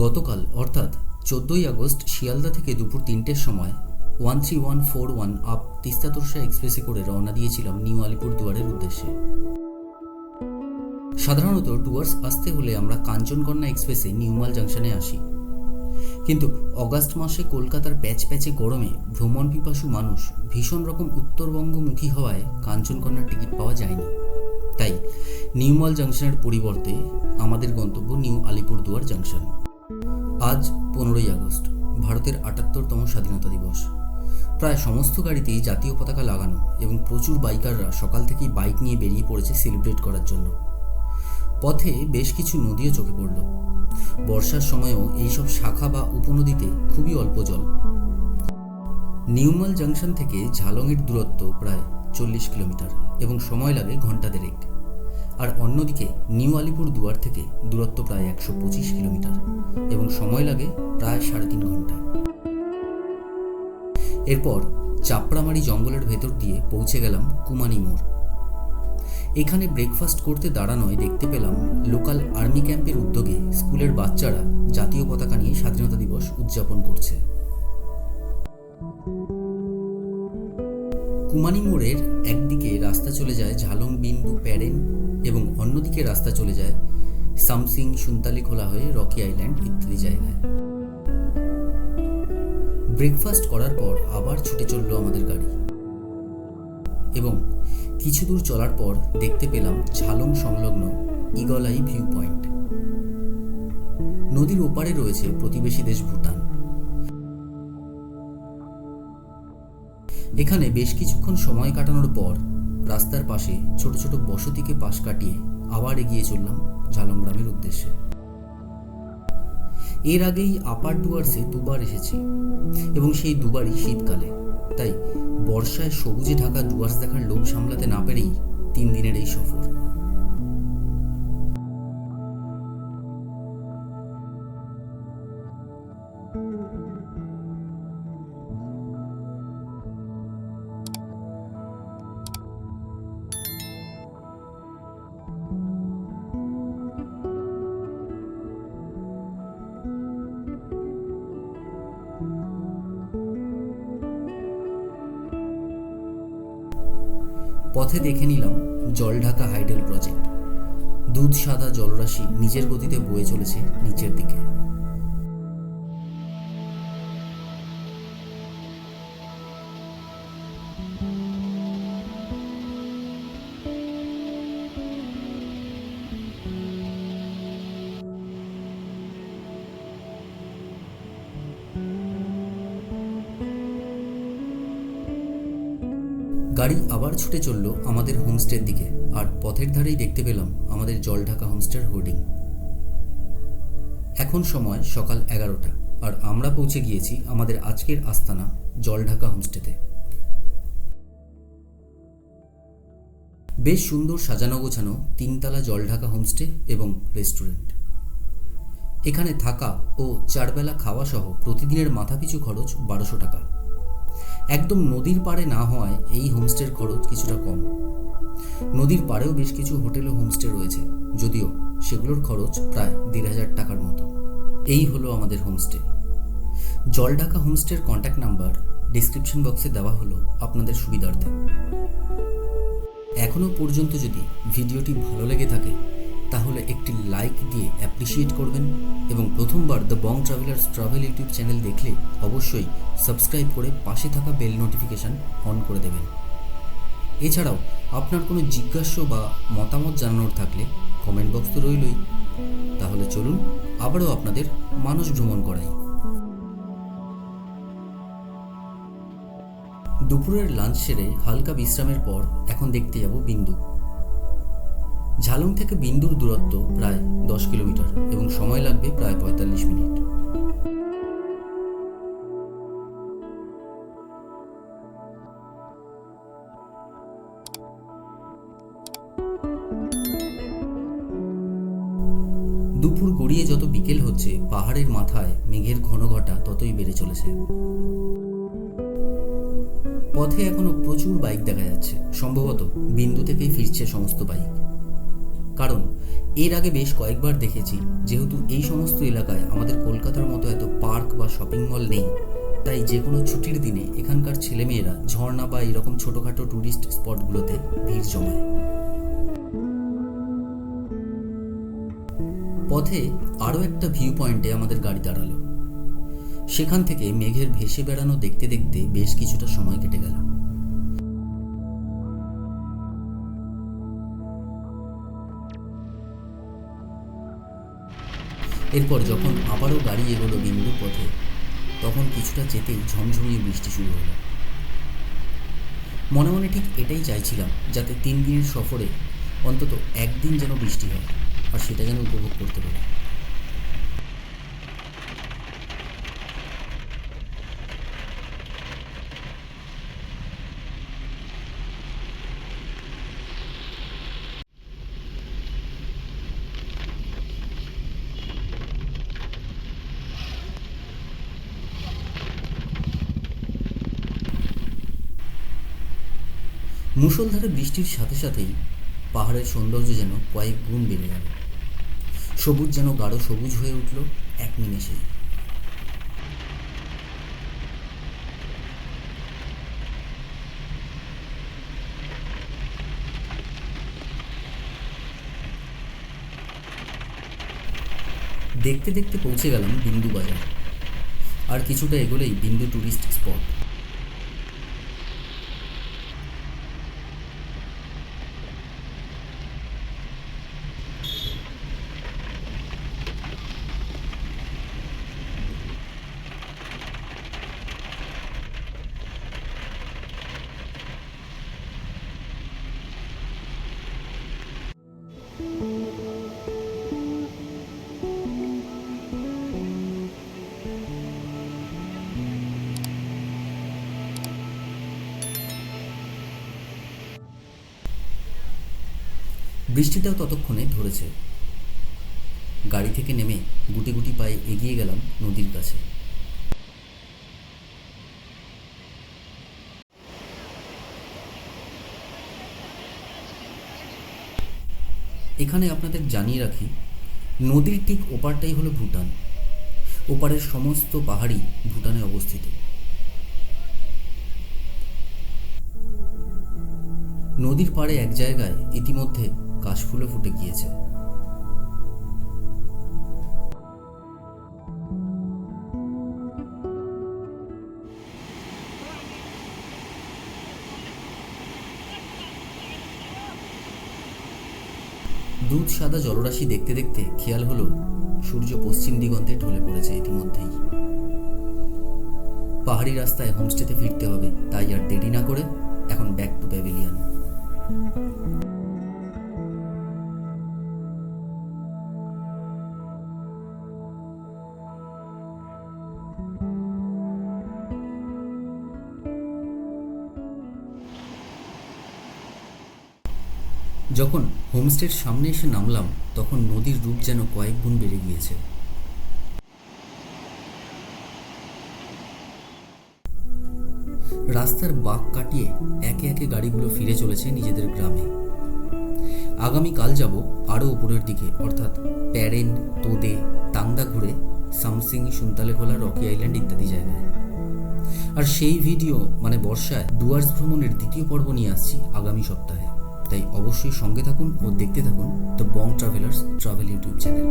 গতকাল, অর্থাৎ চোদ্দোই আগস্ট শিয়ালদা থেকে দুপুর তিনটের সময় one three one four one up Teesta Torsa এক্সপ্রেসে করে রওনা দিয়েছিলাম নিউ আলিপুর দুয়ারের উদ্দেশ্যে। সাধারণত ডুয়ার্স আসতে হলে আমরা কাঞ্চনকন্যা এক্সপ্রেসে নিউমাল জাংশনে আসি। কিন্তু অগাস্ট মাসে কলকাতার প্যাচ প্যাচে গরমে ভ্রমণ পিপাসু মানুষ ভীষণ রকম উত্তরবঙ্গমুখী হওয়ায় কাঞ্চনকন্যার টিকিট পাওয়া যায়নি। তাই নিউমাল জাংশনের পরিবর্তে আমাদের গন্তব্য নিউ আলিপুরদুয়ার জাংশন। আজ পনেরোই আগস্ট, ভারতের আটাত্তরতম স্বাধীনতা দিবস। প্রায় সমস্ত গাড়িতেই জাতীয় পতাকা লাগানো এবং প্রচুর বাইকাররা সকাল থেকেই বাইক নিয়ে বেরিয়ে পড়েছে সেলিব্রেট করার জন্য। পথে বেশ কিছু নদীও চোখে পড়ল। বর্ষার সময়ও এইসব শাখা বা উপনদীতে খুবই অল্প জল। নিউমাল জাংশন থেকে ঝালংয়ের দূরত্ব প্রায় চল্লিশ কিলোমিটার এবং সময় লাগে ঘণ্টা দেড়েক। আর অন্যদিকে নিউ আলিপুর দুয়ার থেকে দূরত্ব প্রায় একশো পঁচিশ কিলোমিটার এবং সময় লাগে প্রায় সাড়ে তিন ঘণ্টা। এরপর চাপড়ামারি জঙ্গলের ভেতর দিয়ে পৌঁছে গেলাম কুমানি মোড়। এখানে ব্রেকফাস্ট করতে দাঁড়ানোয় দেখতে পেলাম লোকাল আর্মি ক্যাম্পের উদ্যোগে স্কুলের বাচ্চারা জাতীয় পতাকা নিয়ে স্বাধীনতা দিবস উদযাপন করছে। কুমানি মোড়ের একদিকে রাস্তা চলে যায় ঝালং বিন্দু প্যারেন এবং অন্যদিকে রাস্তা চলে যায় সামসিং সুন্তালি খোলা হয়ে রকি আইল্যান্ড ইত্যাদি জায়গায়। ব্রেকফাস্ট করার পর আবার ছুটে চলল আমাদের গাড়ি। এবং কিছু দূর চলার পর দেখতে পেলাম ঝালং সংলগ্ন ইগলাই ভিউ পয়েন্ট নদীর ওপারে রয়েছে প্রতিবেশী দেশ ভুটান। এখানে বেশ কিছুক্ষণ সময় কাটানোর পর রাস্তার পাশে ছোট ছোট বসতিকে পাশ কাটিয়ে আবার এগিয়ে চললাম ঝালমগ্রামের উদ্দেশ্যে। এর আগেই আপার ডুয়ার্সে দুবার এসেছি এবং সেই দুবারই শীতকালে। তাই বর্ষায় সবুজে ঢাকা ডুয়ার্স দেখার লোভ সামলাতে না পেরেই তিন দিনের এই সফর। পথে দেখে নিলাম জলঢাকা হাইডেল প্রজেক্ট। দুধ সাদা জলরাশি নিজের গতিতে বয়ে চলেছে নিচের দিকে। গাড়ি আবার ছুটে চলল আমাদের হোমস্টের দিকে, আর পথের ধারেই দেখতে পেলাম আমাদের জলঢাকা হোমস্টের হোর্ডিং। এখন সময় সকাল এগারোটা, আর আমরা পৌঁছে গিয়েছি আমাদের আজকের আস্তানা জলঢাকা হোমস্টেতে। বেশ সুন্দর সাজানো গোছানো তিনতলা জলঢাকা হোমস্টে এবং রেস্টুরেন্ট। এখানে থাকা ও চারবেলা খাওয়া সহ প্রতিদিনের মাথাপিছু খরচ বারোশো টাকা। একদম নদীর পাড়ে না হওয়ায় এই হোমস্টের খরচ কিছুটা কম। নদীর পাড়েও বেশ কিছু হোটেল ও হোমস্টে রয়েছে, যদিও সেগুলোর খরচ প্রায় দেড় হাজার টাকার মতো। এই হলো আমাদের হোমস্টে জলঢাকা হোমস্টের কন্ট্যাক্ট নাম্বার ডিসক্রিপশন বক্সে দেওয়া হলো আপনাদের সুবিধার্থে। এখনও পর্যন্ত যদি ভিডিওটি ভালো লেগে থাকে তাহলে একটি লাইক দিয়ে অ্যাপ্রিসিয়েট করবেন এবং প্রথমবার the Bong travellers travel YouTube channel দেখলে অবশ্যই সাবস্ক্রাইব করে পাশে থাকা বেল নোটিফিকেশান অন করে দেবেন। এছাড়াও আপনার কোনো জিজ্ঞাস্য বা মতামত জানানোর থাকলে কমেন্ট বক্স তো রইলই। তাহলে চলুন আবারও আপনাদের মানুষ ভ্রমণ করাই। দুপুরের লাঞ্চ সেরে হালকা বিশ্রামের পর এখন দেখতে যাব বিন্দু। ঝালং থেকে বিন্দুর দূরত্ব প্রায় দশ কিলোমিটার এবং সময় লাগবে প্রায় পঁয়তাল্লিশ মিনিট। দুপুর গড়িয়ে যত বিকেল হচ্ছে, পাহাড়ের মাথায় মেঘের ঘন ঘটা ততই বেড়ে চলেছে। পথে এখনও প্রচুর বাইক দেখা যাচ্ছে। সম্ভবত বিন্দু থেকেই ফিরছে সমস্ত বাইক। কারণ, এর আগে বেশ কয়েকবার দেখেছি, যেহেতু এই সমস্ত এলাকায় আমাদের কলকাতার মতো এত পার্ক বা শপিং মল নেই, তাই যে কোনো ছুটির দিনে এখানকার ছেলেমেয়েরা ঝর্ণা বা এরকম ছোটোখাটো ট্যুরিস্ট স্পটগুলোতে ভিড় জমায়। পথে আরও একটা ভিউ পয়েন্টে আমাদের গাড়ি দাঁড়াল। সেখান থেকে মেঘের ভেসে বেড়ানো দেখতে দেখতে বেশ কিছুটা সময় কেটে গেল। এরপর যখন আবারও গাড়ি এগোলো বিন্দু পথে, তখন কিছুটা যেতেই ঝমঝমিয়ে বৃষ্টি শুরু হলো। মনে মনে ঠিক এটাই চাইছিলাম, যাতে তিন দিনের সফরে অন্তত একদিন যেন বৃষ্টি হয়, আর সেটা যেন উপভোগ করতে পারি। মুষলধারে বৃষ্টির সাথে সাথেই পাহাড়ের সৌন্দর্য যেন কয়েক গুণ বেড়ে গেল। সবুজ যেন গাঢ় সবুজ হয়ে উঠল এক নিমেষেই দেখতে দেখতে পৌঁছে গেলাম বিন্দু বাজার। আর কিছুটা এগোলেই বিন্দু ট্যুরিস্ট স্পট বৃষ্টিটাও ততক্ষণে ধরেছে। গাড়ি থেকে নেমে গুটি গুটি পায়ে এগিয়ে গেলাম নদীর কাছে। এখানে আপনাদের জানিয়ে রাখি, নদীর ঠিক ওপারটাই হলো ভুটান। ওপারের সমস্ত পাহাড়ি ভুটানে অবস্থিত। নদীর পাড়ে এক জায়গায় ইতিমধ্যে কাশফুলও ফুটে গিয়েছে। দুধ সাদা জলরাশি দেখতে দেখতে খেয়াল হলো, সূর্য পশ্চিম দিগন্তে ঢলে পড়েছে ইতিমধ্যেই। পাহাড়ি রাস্তায় হোমস্টেতে ফিরতে হবে, তাই আর দেরি না করে এখন ব্যাক টু প্যাভিলিয়ন যখন হোমস্টের সামনে এসে নামলাম, তখন নদীর রূপ যেন কয়েক গুণ বেড়ে গিয়েছে। রাস্তার বাঁক কাটিয়ে একে একে গাড়িগুলো ফিরে চলেছে নিজেদের গ্রামে। আগামীকাল যাব আরও উপরের দিকে, অর্থাৎ প্যারেন, তোদে তাংদা ঘুরে, সামসিং, সুনতালে খোলা, রকি আইল্যান্ড ইত্যাদি জায়গায়। আর সেই ভিডিও মানে বর্ষায় ডুয়ার্স ভ্রমণের দ্বিতীয় পর্ব নিয়ে আসছি আগামী সপ্তাহে। তাই অবশ্যই সঙ্গে থাকুন ও দেখতে থাকুন the Bong travellers travel YouTube channel